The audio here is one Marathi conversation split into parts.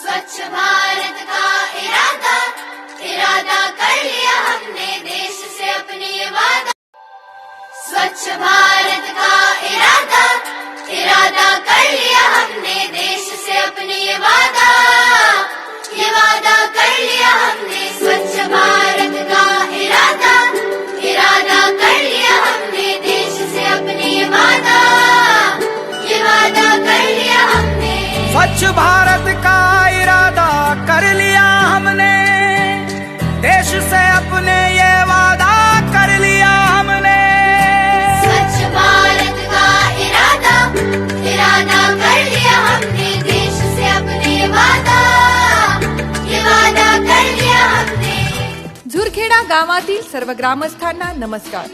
स्वच्छ भारत का इरादा? इरादा कर लिया हमने देश से अपनी वादा। स्वच्छ भारत का इरादा इरादा झुरखेडा गावातील सर्व ग्रामस्थांना नमस्कार.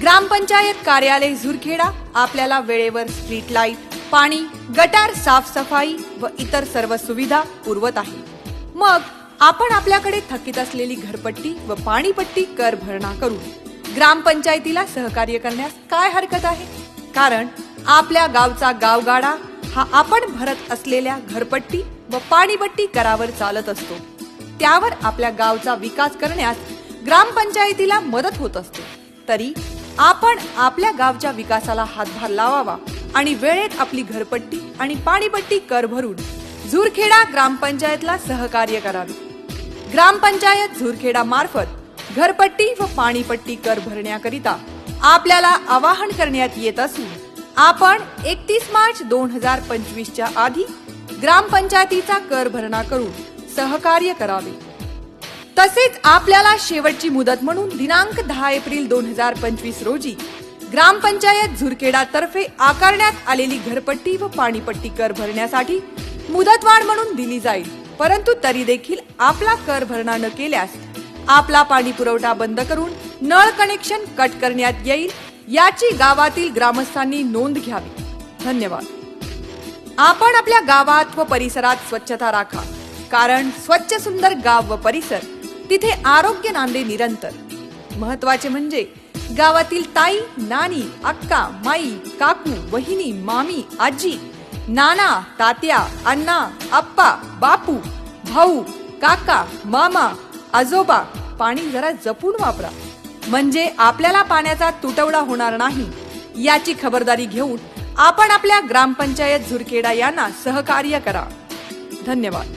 ग्रामपंचायत कार्यालय झुरखेडा आपल्याला वेळेवर स्ट्रीट लाइट पाणी गटार साफसफाई व इतर सर्व सुविधा पुरवत आहे. मग आपण आपल्याकडे थकीत असलेली घरपट्टी व पाणीपट्टी कर भरणा करून ग्रामपंचायतीला सहकार्य करण्यास काय हरकत आहे? कारण आपल्या गावचा गावगाडा हा आपण भरत असलेल्या घरपट्टी व पाणीपट्टी करावर चालत असतो. त्यावर आपल्या गावचा विकास करण्यास ग्रामपंचायतीला मदत होत असते. तरी आपण आपल्या गावच्या विकासाला हातभार लावावा आणि वेळेत आपली घरपट्टी आणि पाणीपट्टी कर भरून झुरखेडा ग्रामपंचायतला सहकार्य करावे. ग्रामपंचायत झुरखेडा मार्फत घरपट्टी व पाणीपट्टी कर भरण्याकरिता आपल्याला आवाहन करण्यात येत असून आपण एकतीस मार्च दोन हजार पंचवीसच्या आधी ग्रामपंचायतीचा कर भरणा करून सहकार्य करावे. तसेच आपल्याला शेवटची मुदत म्हणून दिनांक दहा एप्रिल दोन हजार पंचवीस रोजी ग्रामपंचायत झुरखेडा तर्फे आकारण्यात आलेली घरपट्टी व पाणीपट्टी कर भरण्यासाठी मुदतवाढ म्हणून दिली जाईल. परंतु तरी देखील आपला कर भरणा न केल्यास आपला पाणी पुरवठा बंद करून नळ कनेक्शन कट करण्यात येईल याची गावातील ग्रामस्थांनी नोंद घ्यावी. धन्यवाद. आपण आपल्या गावात व परिसरात स्वच्छता राखा. कारण स्वच्छ सुंदर गाव व परिसर तिथे आरोग्य नांदे निरंतर. महत्त्वाचे म्हणजे गावातील ताई नानी अक्का माई काकू वहिनी मामी आजी नाना तात्या अण्णा आप्पा बापू भाऊ काका मामा आजोबा पाणी जरा जपून वापरा. म्हणजे आपल्याला पाण्याचा तुटवडा होणार नाही. याची खबरदारी घेऊन आपण आपल्या ग्रामपंचायत झुरकेडा यांना सहकार्य करा. धन्यवाद.